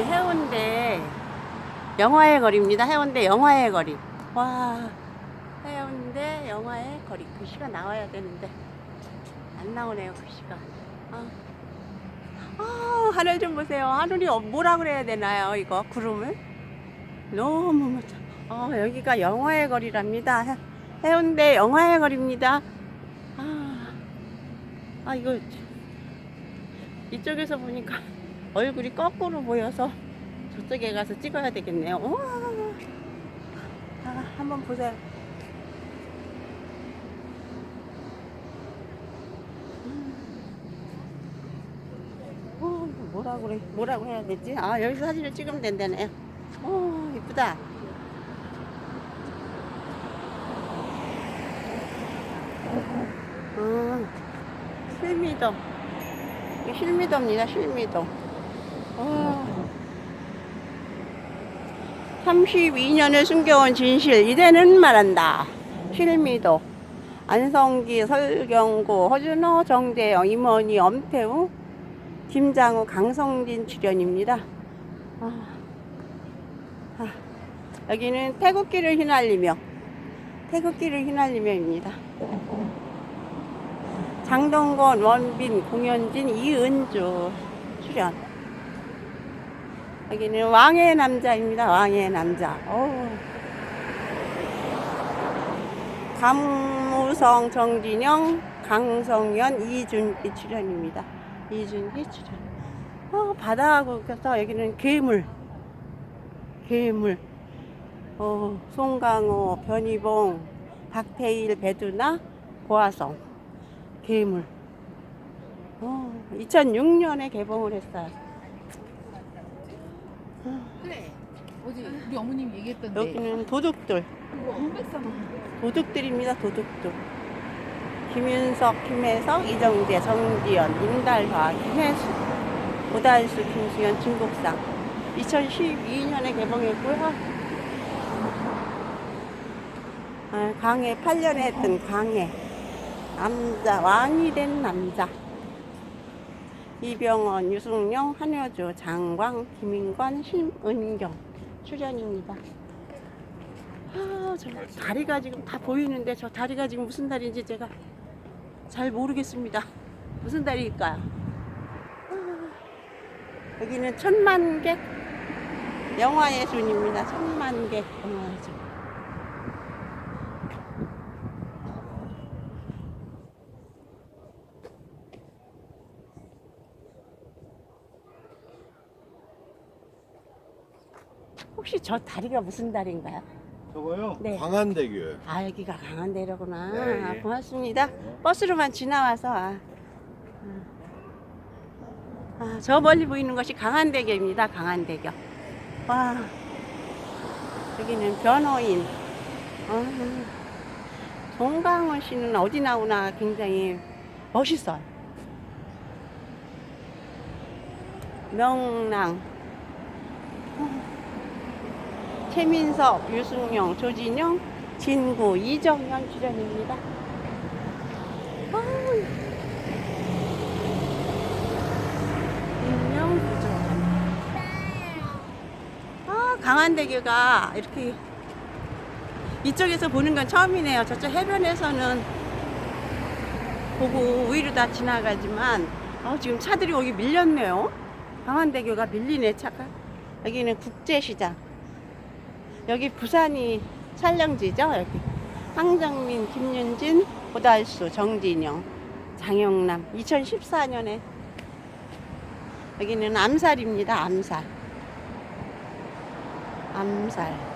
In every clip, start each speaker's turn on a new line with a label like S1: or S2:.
S1: 여기는 해운대 영화의 거리입니다. 해운대 영화의 거리. 와, 해운대 영화의 거리. 글씨가 나와야 되는데 안 나오네요. 글씨가. 아, 아, 하늘 좀 보세요. 하늘이 어- 뭐라 그래야 되나요? 이거 구름을 너무 멋져. 어, 여기가 영화의 거리랍니다. 해- 해운대 영화의 거리입니다. 아, 아 이거 이쪽에서 보니까 얼굴이 거꾸로 보여서 저쪽에 가서 찍어야 되겠네요. 우와. 아, 한번 보세요. 음. 어, 이거 뭐라 그래? 뭐라고 해야 되지? 아, 여기서 사진을 찍으면 된다네요. 오, 이쁘다. 아, 실미도. 이게 실미도입니다, 실미도. 와. 32년을 숨겨온 진실, 이제는 말한다. 실미도. 안성기, 설경구, 허준호, 정대영, 임원희, 엄태우, 김장우, 강성진 출연입니다. 아. 아. 여기는 태극기를 휘날리며, 태극기를 휘날리며입니다. 장동건, 원빈, 공현진, 이은주 출연. 여기는 왕의 남자입니다. 왕의 남자. 오. 감무성, 정진영, 강성현, 이준기 출연입니다. 이준기 출연. 어, 바다하고 껴서 여기는 괴물. 괴물. 어, 송강호, 변희봉, 박태일, 배두나, 고화성. 괴물. 어, 2006년에 개봉을 했어요.
S2: 그래. 어제 우리 어머님 얘기했던데.
S1: 여기는 도둑들. 도둑들입니다, 도둑들. 김윤석, 김혜석, 이정재, 정지연, 임달화, 김혜수, 오달수, 김수현, 김국상. 2012년에 개봉했고요. 아, 강해 8년에 했던 강해. 남자, 왕이 된 남자. 이병헌, 유승용, 한효주, 장광, 김인관, 심은경 출연입니다. 아, 저 다리가 지금 다 보이는데 저 다리가 지금 무슨 다리인지 제가 잘 모르겠습니다. 무슨 다리일까요? 아, 여기는 천만객 영화예술입니다. 천만객 영화예술. 혹시 저 다리가 무슨 다리인가요?
S3: 저거요?
S1: 네.
S3: 광안대교요.
S1: 아 여기가 강한대로구나.
S3: 네,
S1: 아,
S3: 예.
S1: 고맙습니다. 버스로만 지나와서 아. 아, 저 멀리 보이는 것이 강한대교입니다. 강한대교. 와 여기는 변호인. 아, 송강호 씨는 어디 나오나 굉장히 멋있어요. 명랑. 최민석, 유승용, 조진영, 진구, 이정현 출연입니다. 아, 강한대교가 이렇게 이쪽에서 보는 건 처음이네요. 저쪽 해변에서는 보고 위로 다 지나가지만 어, 지금 차들이 여기 밀렸네요. 강한대교가 밀리네 차가. 여기는 국제시장. 여기 부산이 촬영지죠? 여기. 황정민, 김윤진, 고달수, 정진영, 장영남. 2014년에 여기는 암살입니다 암살. 암살.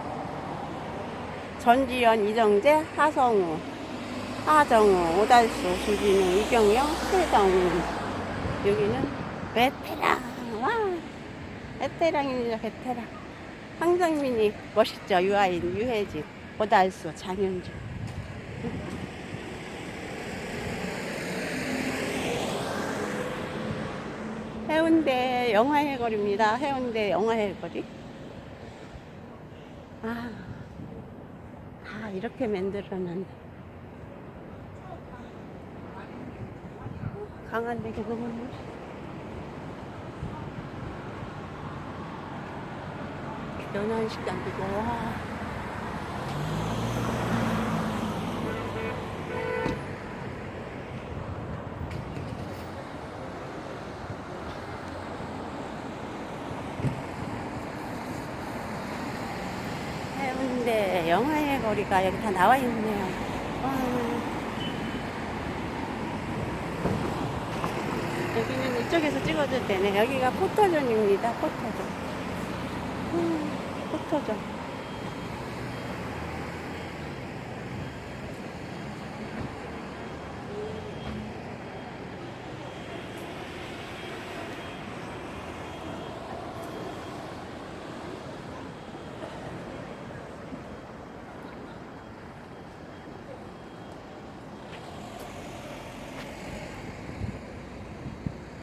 S1: 전지현, 이정재, 하성우, 하정우, 오달수, 주진우, 이경영, 최정훈. 여기는 베테랑. 와 베테랑입니다 베테랑 황정민이 멋있죠. 유아인, 유혜진, 오달수, 장윤주. 해운대 영화의 거리입니다. 해운대 영화의 거리. 아, 다 이렇게 만들어놨네. 강한대교 너무 멋있어. 연안 식당도 와. 해운대 영화의 거리가 여기 다 나와 있네요. 와. 여기는 이쪽에서 찍어도 되네. 여기가 포토존입니다. 포토존. 음, 포토존.